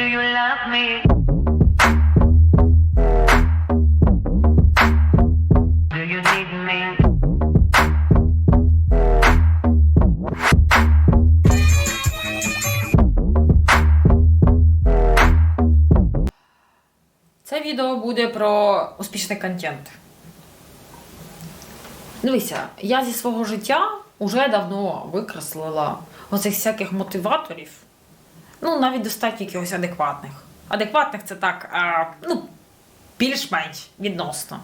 Do you love me? Do? Це відео буде про успішний контент. Дивися, я зі свого життя вже давно викреслила оцих всяких мотиваторів. Ну, навіть достатньо якихось адекватних. Адекватних це так, а, ну, більш-менш відносно.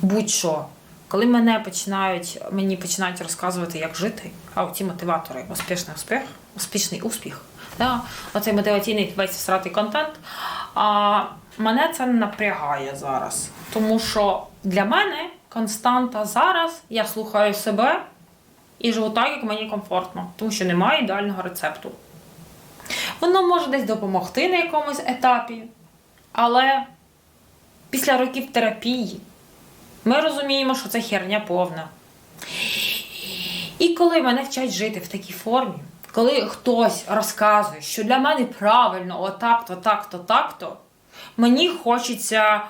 Будь-що. Коли мене починають, мені починають розказувати, як жити, а оці мотиватори, успішний успіх, успішний успіх, да? оцей мотиваційний весь всратий контент. А мене це напрягає зараз. Тому що для мене константа зараз я слухаю себе і живу так, як мені комфортно, тому що немає ідеального рецепту. Воно може десь допомогти на якомусь етапі, але після років терапії ми розуміємо, що це херня повна. І коли мене вчать жити в такій формі, коли хтось розказує, що для мене правильно, отак-то, так-то, так-то, мені хочеться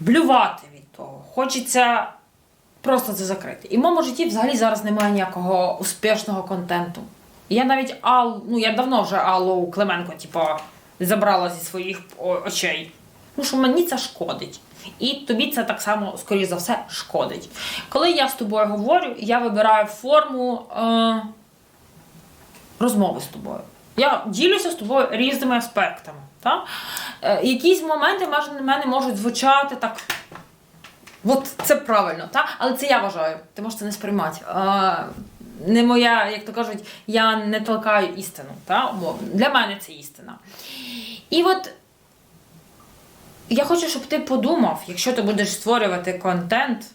блювати від того. Хочеться просто це закрити. І в моєму житті взагалі зараз немає ніякого успішного контенту. Я навіть Ал, ну я давно вже Аллу Клименко, типу, забрала зі своїх очей. Ну що мені це шкодить. І тобі це так само, скоріш за все, шкодить. Коли я з тобою говорю, я вибираю форму е, розмови з тобою. Я ділюся з тобою різними аспектами. Та? Е, якісь моменти на мене можуть звучати так. От це правильно, та? але це я вважаю. Ти можеш це не сприймати. А, не моя, як то кажуть, я не толкаю істину. Та? Бо для мене це істина. І от я хочу, щоб ти подумав, якщо ти будеш створювати контент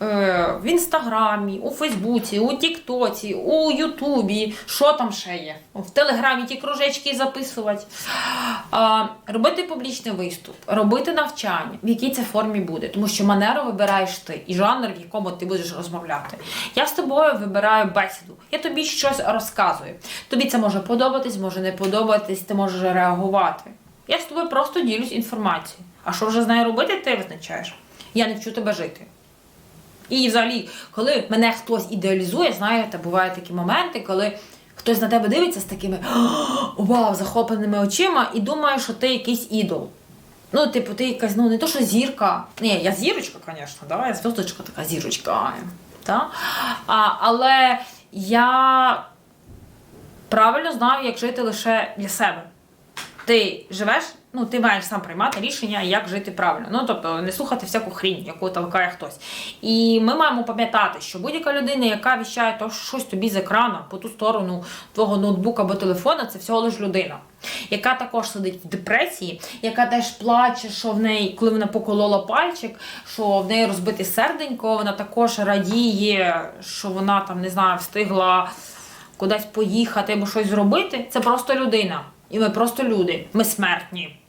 в інстаграмі, у Фейсбуці, у Тіктоці, у Ютубі, що там ще є, в Телеграмі ті кружечки записувати, робити публічний виступ, робити навчання, в якій це формі буде, тому що манеру вибираєш ти і жанр, в якому ти будеш розмовляти. Я з тобою вибираю бесіду, я тобі щось розказую. Тобі це може подобатись, може не подобатись, ти можеш реагувати. Я з тобою просто ділюсь інформацією. А що вже з нею робити, ти визначаєш. Я не вчу тебе жити. І взагалі, коли мене хтось ідеалізує, знаєте, бувають такі моменти, коли хтось на тебе дивиться з такими вау, захопленими очима і думає, що ти якийсь ідол. Ну, типу, ти якась, ну не то, що зірка. Ні, я зірочка, звісно, да? я зв'язочка така зірочка. Та? А, але я правильно знаю, як жити лише для себе. Ти живеш, ну ти маєш сам приймати рішення, як жити правильно. Ну тобто не слухати всяку хрінь, яку толкає хтось. І ми маємо пам'ятати, що будь-яка людина, яка віщає то щось тобі з екрана по ту сторону твого ноутбука або телефона, це всього лиш людина, яка також сидить в депресії, яка теж плаче, що в неї, коли вона поколола пальчик, що в неї розбите серденько, вона також радіє, що вона там не знаю, встигла кудись поїхати або щось зробити. Це просто людина. І ми просто люди, ми смертні.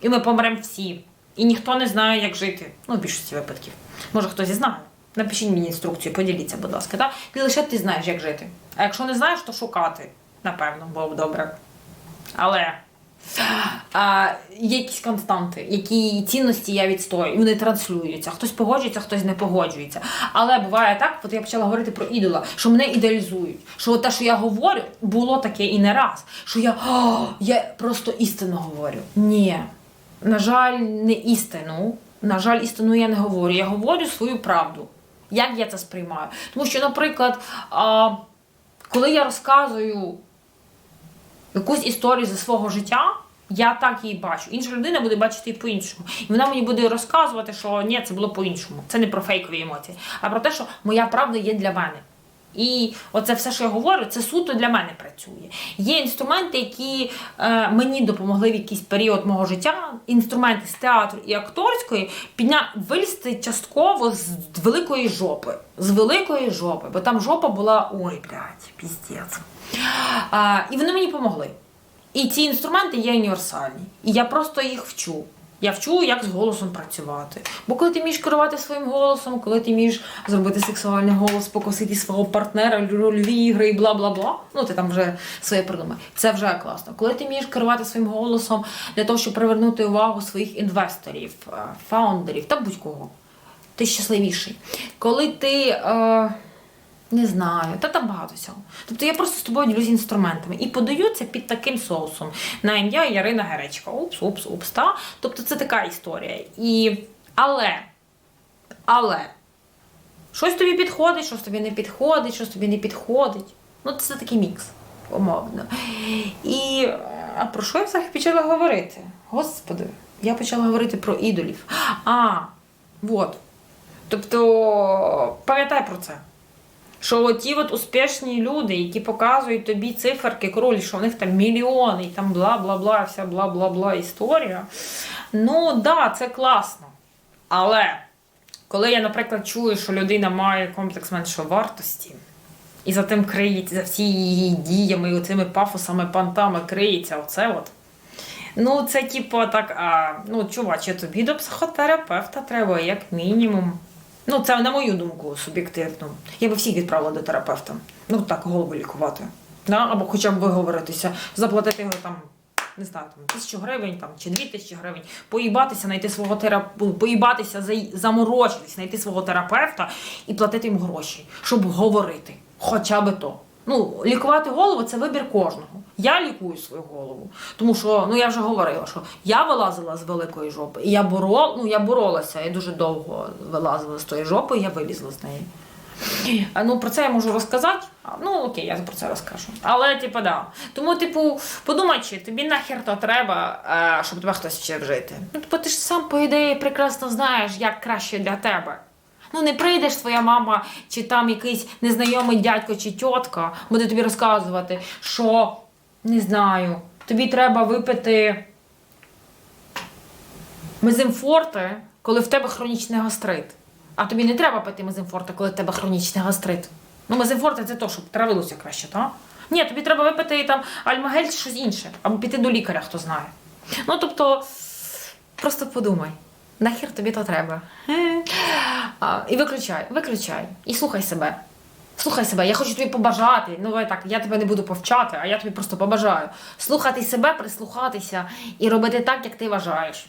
І ми помремо всі. І ніхто не знає, як жити. Ну, в більшості випадків. Може, хтось і знає. Напишіть мені інструкцію, поділіться, будь ласка. Так? І лише ти знаєш, як жити. А якщо не знаєш, то шукати. Напевно, було б добре. Але а, є якісь константи, які цінності я відстою, і вони транслюються. Хтось погоджується, хтось не погоджується. Але буває так, от я почала говорити про ідола, що мене ідеалізують. Що те, що я говорю, було таке і не раз. Що я, «О, я просто істину говорю. Ні. На жаль, не істину. На жаль, істину я не говорю. Я говорю свою правду. Як я це сприймаю? Тому що, наприклад, коли я розказую якусь історію зі свого життя, я так її бачу. Інша людина буде бачити її по-іншому. І вона мені буде розказувати, що ні, це було по-іншому. Це не про фейкові емоції, а про те, що моя правда є для мене. І оце все, що я говорю, це суто для мене працює. Є інструменти, які е, мені допомогли в якийсь період мого життя. Інструменти з театру і акторської підня... вилізти частково з великої жопи. З великої жопи, бо там жопа була ой, блядь, піздець. А, і вони мені допомогли. І ці інструменти є універсальні. І я просто їх вчу. Я вчу, як з голосом працювати. Бо коли ти вмієш керувати своїм голосом, коли ти вмієш зробити сексуальний голос, покосити свого партнера, рольові ігри і бла бла бла. Ну ти там вже своє придумай. Це вже класно. Коли ти вмієш керувати своїм голосом для того, щоб привернути увагу своїх інвесторів, е, фаундерів та будь-кого, ти щасливіший. Коли ти. Е, не знаю, та там багато всього. Тобто я просто з тобою ділюсь інструментами і подаю це під таким соусом на ім'я Ярина Геречка. Упс, упс, упс. Та? Тобто це така історія. І... Але, але, щось тобі підходить, щось тобі не підходить, щось тобі не підходить. Ну, це такий мікс, умовно. І а про що я взагалі почала говорити? Господи, я почала говорити про ідолів. А, от. Тобто, пам'ятай про це. Що ті от успішні люди, які показують тобі циферки кролі, що в них там мільйони, і там бла-бла-бла, вся бла-бла-бла історія. Ну, да, це класно. Але коли я, наприклад, чую, що людина має комплекс меншої вартості, і за тим криється, за всі її діями, і оцими пафосами, пантами криється оце от. Ну, це типу так, а, ну, чуваче, тобі до психотерапевта треба, як мінімум. Ну, це на мою думку, суб'єктивно. Я би всіх відправила до терапевта. Ну, так, голову лікувати. Да? Або хоча б виговоритися, заплатити його там, не знаю, там, тисячу гривень там, чи дві тисячі гривень, поїбатися, знайти свого терапевта, поїбатися, заморочитись, знайти свого терапевта і платити йому гроші, щоб говорити. Хоча би то. Ну, лікувати голову це вибір кожного. Я лікую свою голову, тому що ну я вже говорила, що я вилазила з великої жопи, і я боро, ну, я боролася, я дуже довго вилазила з тої жопи, і я вилізла з неї. Ну, про це я можу розказати. А, Ну, окей, я про це розкажу. Але, типу, да. Тому, типу, подумай, чи тобі нахер то треба, е, щоб тебе хтось вчив жити. Ну, типу, ти ж сам, по ідеї, прекрасно знаєш, як краще для тебе. Ну, не прийдеш твоя мама, чи там якийсь незнайомий дядько чи тітка буде тобі розказувати, що не знаю, тобі треба випити мезимфорти, коли в тебе хронічний гастрит. А тобі не треба пити мезимфорти, коли в тебе хронічний гастрит. Ну, мезимфорти це то, щоб травилося краще, так? Ні, тобі треба випити там альмагель чи щось інше, або піти до лікаря, хто знає. Ну, тобто, просто подумай. Нахер тобі то треба. А, і виключай, виключай. І слухай себе. Слухай себе, я хочу тобі побажати. Ну, так, я тебе не буду повчати, а я тобі просто побажаю. Слухати себе, прислухатися і робити так, як ти вважаєш.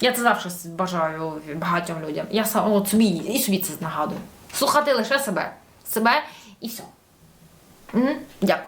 Я це завжди бажаю багатьом людям. Я сам от собі і собі це нагадую. Слухати лише себе. Себе і все. Мгм. Дякую.